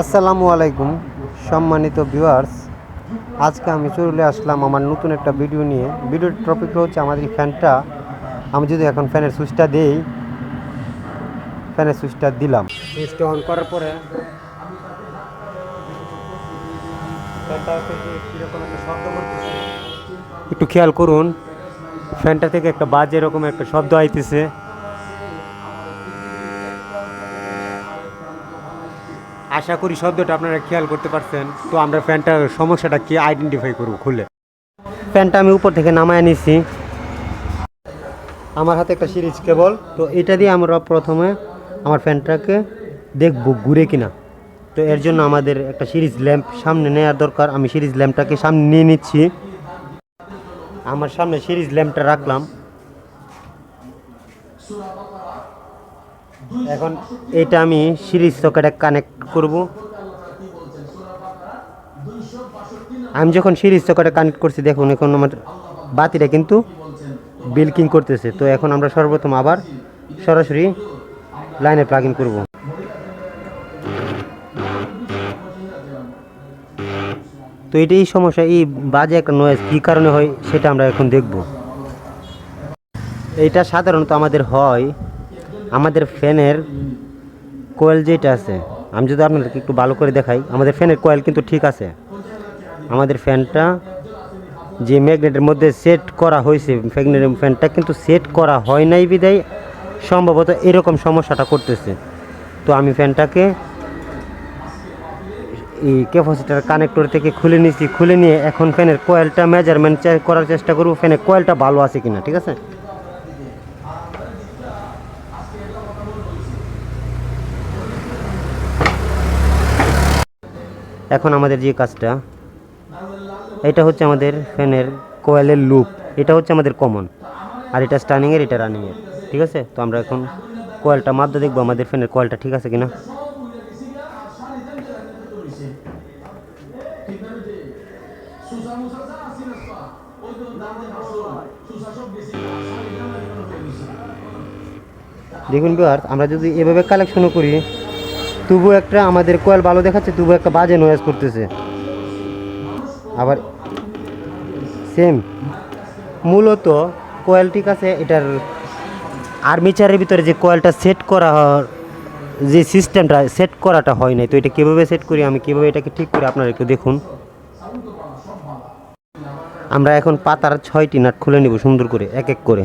আসসালামু আলাইকুম সম্মানিত ভিউয়ার্স আজকে আমি চলে আসলাম আমার নতুন একটা ভিডিও নিয়ে। ভিডিওর টপিকটা হচ্ছে আমাদের এই ফ্যানটা আমি যদি এখন ফ্যানের সুইচটা দিই ফ্যানের সুইচটা দিলাম। সুইচটা অন করার পরে একটা শব্দ করতেছে? একটু খেয়াল করুন ফ্যানটা থেকে একটা বাজে এরকম একটা শব্দ আইতেছে। আশা করি শব্দটা আপনারা খেয়াল করতে পারছেন। তো আমরা ফ্যানটার সমস্যাটা কি আইডেন্টিফাই করব খুলে। ফ্যানটা আমি উপর থেকে নামায় নিছি। আমার হাতে একটা সিরিজ কেবল। তো এটা দিয়ে আমরা প্রথমে আমার ফ্যানটাকে দেখব ঘুরে কিনা। তো এর জন্য আমাদের একটা সিরিজ ল্যাম্প সামনে নেওয়ার দরকার। আমি সিরিজ ল্যাম্পটাকে সামনে নিয়ে নিচ্ছি। আমার সামনে সিরিজ ল্যাম্পটা রাখলাম। এখন এটা আমি সিরিজ সকেটে কানেক্ট করব। আমি যখন সিরিজ সকেটে কানেক্ট করছি, দেখুন, এখন আমার বাতিটা কিন্তু বিলকিং করতেছে। তো এখন আমরা সর্বপ্রথম আবার সরাসরি লাইনে প্লাগ ইন করব। তো এটাই সমস্যা, এই বাজে একটা নয়েজ কী কারণে হয় সেটা আমরা এখন দেখব। এইটা সাধারণত আমাদের হয় আমাদের ফ্যানের কোয়েল যেটা আছে, আমি যদি আপনাদেরকে একটু ভালো করে দেখাই, আমাদের ফ্যানের কোয়েল কিন্তু ঠিক আছে। আমাদের ফ্যানটা যে ম্যাগনেটের মধ্যে সেট করা হয়েছে ম্যাগনেটের ফ্যানটা কিন্তু সেট করা হয় নাই বিদায়, সম্ভবত এরকম সমস্যাটা করতেছে। তো আমি ফ্যানটাকে এই ক্যাপাসিটার কানেক্টর থেকে খুলে নিয়েছি, খুলে নিয়ে এখন ফ্যানের কোয়েলটা মেজারমেন্ট করার চেষ্টা করব, ফ্যানের কোয়েলটা ভালো আছে কিনা, ঠিক আছে? এখন আমাদের যে কাজটা, এটা হচ্ছে আমাদের ফ্যানের কোয়েলের লুপ। এটা হচ্ছে আমাদের কমন। আর এটা স্টার্নিংয়ের এটা রানিংয়ের। ঠিক আছে? তো আমরা এখন কোয়েলটা মাধ্যমে দেখব আমাদের ফ্যানের কোয়েলটা ঠিক আছে কিনা। দেখুন বিহার আমরা যদি এভাবে কালেকশনও করি তবু একটা আমাদের কোয়েল ভালো দেখাচ্ছে তবু একটা বাজে নয়েজ করতেছে। আবার সেম মূলত কোয়েল ঠিক আছে, এটার আর্মিচারের ভিতরে যে কোয়েলটা সেট করা যে সিস্টেমটা সেট করাটা হয় নাই, তো এটা কীভাবে সেট করি, আমি কীভাবে এটাকে ঠিক করি, আপনারা একটু দেখুন। আমরা এখন পাতার ছয়টি নাট খুলে নিব, সুন্দর করে, এক এক করে।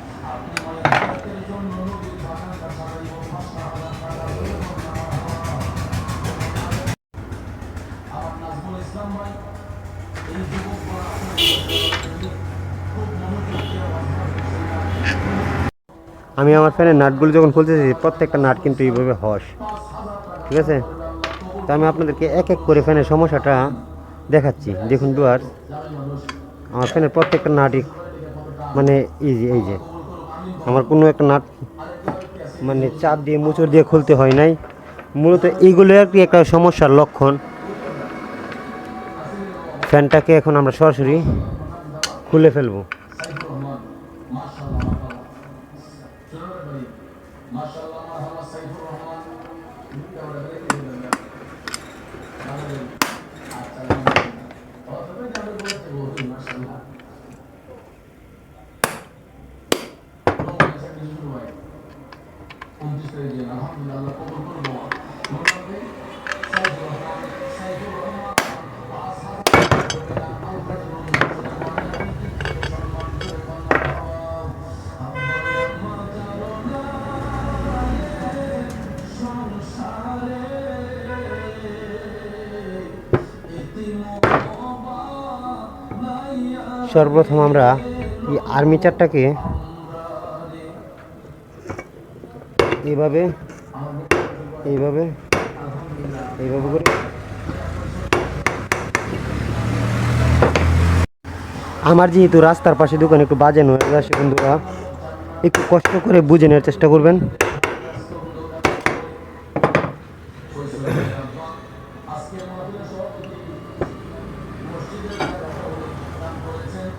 আমি আমার ফ্যানের নাটগুলো যখন খুলতেছি, প্রত্যেকটা নাট কিন্তু এইভাবে হস। ঠিক আছে? তো আমি আপনাদেরকে এক এক করে ফ্যানের সমস্যাটা দেখাচ্ছি। দেখুন দুয়ার আমার ফ্যানের প্রত্যেকটা নাটই মানে যে এই যে। আমার কোনো একটা নাট মানে চাপ দিয়ে মুচড় দিয়ে খুলতে হয় নাই। মূলত এইগুলো আর কি একটা সমস্যার লক্ষণ। ফ্যানটাকে এখন আমরা সরাসরি খুলে ফেলব। সর্বপ্রথম আমরা এই আর্মিচারটাকে এভাবে এইভাবে এইভাবে করে আমার যেহেতু রাস্তার পাশে দোকান একটু বাজে নয় আসে বন্ধুরা, একটু কষ্ট করে বুঝে নেওয়ার চেষ্টা করবেন।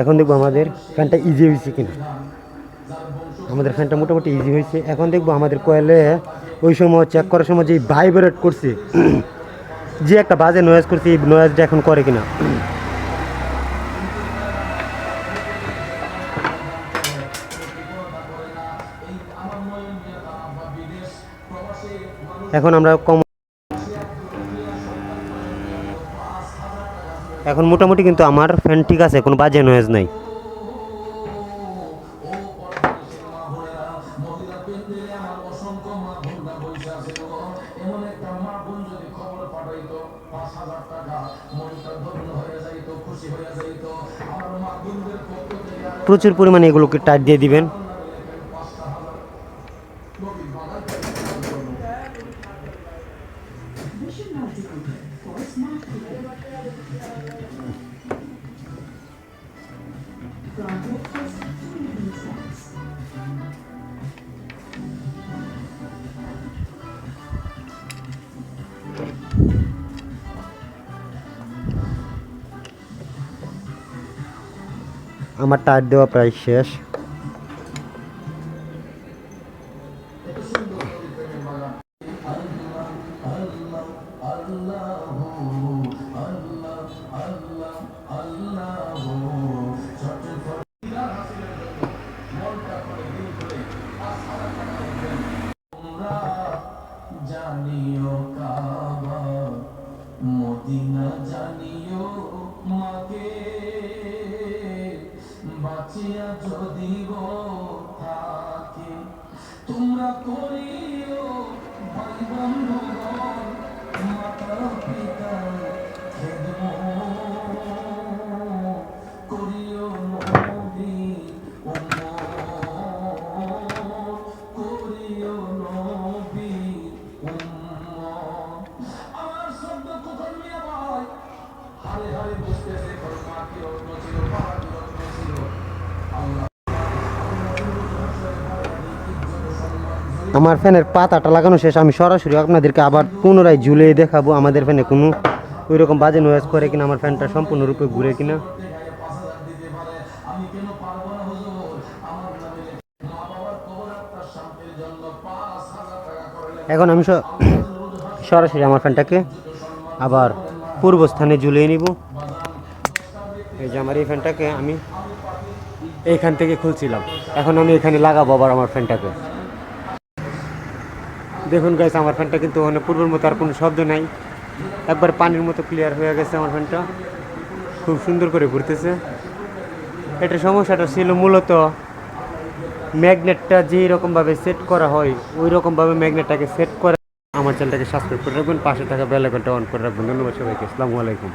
এখন দেখব আমাদের ফ্যানটা ইজি হয়েছে কিনা। আমাদের ফ্যানটা মোটামুটি ইজি হয়েছে। এখন দেখব আমাদের কয়েলে ওই সময় চেক করার সময় যে ভাইব্রেট করছে, যে একটা বাজে নয়েজ করছে, এই নয়েজটা এখন করে কিনা। এখন আমরা কম এখন মোটামুটি কিন্তু আমার ফ্যান ঠিক আছে, কোনো বাজে নয়েজ নাই। প্রচুর পরিমাণে এগুলোকে টাইট দিয়ে দিবেন। আমার টাইট দেওয়া প্রায় শেষ করিও ভাই মাতা পিতা খেদমত আমার ফ্যানের পাতাটা লাগানো শেষ, আমি সরাসরি আপনাদেরকে আবার পুনরায় ঝুলে দেখাবো আমাদের ফ্যানে কোনো ওই রকম বাজে নয়েজ করে কিনা, আমার ফ্যানটা সম্পূর্ণরূপে ঘুরে কিনা। এখন আমি সরাসরি আমার ফ্যানটাকে আবার পূর্ব স্থানে ঝুলিয়ে নিব। এই যে আমার এই ফ্যানটাকে আমি এইখান থেকে খুলছিলাম। এখন আমি এখানে লাগাবো আবার আমার ফ্যানটাকে। দেখুন গাইছে আমার ফ্যানটা কিন্তু ওখানে পূর্বের মতো আর কোনো শব্দ নাই। একবার পানির মতো ক্লিয়ার হয়ে গেছে আমার ফ্যানটা। খুব সুন্দর করে ঘুরতেছে। এটা সমস্যাটা ছিল মূলত ম্যাগনেটটা যেই রকমভাবে সেট করা হয় ওই রকমভাবে ম্যাগনেটটাকে সেট করে আমার চ্যানেলটাকে সাবস্ক্রাইব করে রাখবেন, পাশে থাকা বেল আইকনটা অন করে রাখবেন। ধন্যবাদ সবাইকে, আসসালামু আলাইকুম।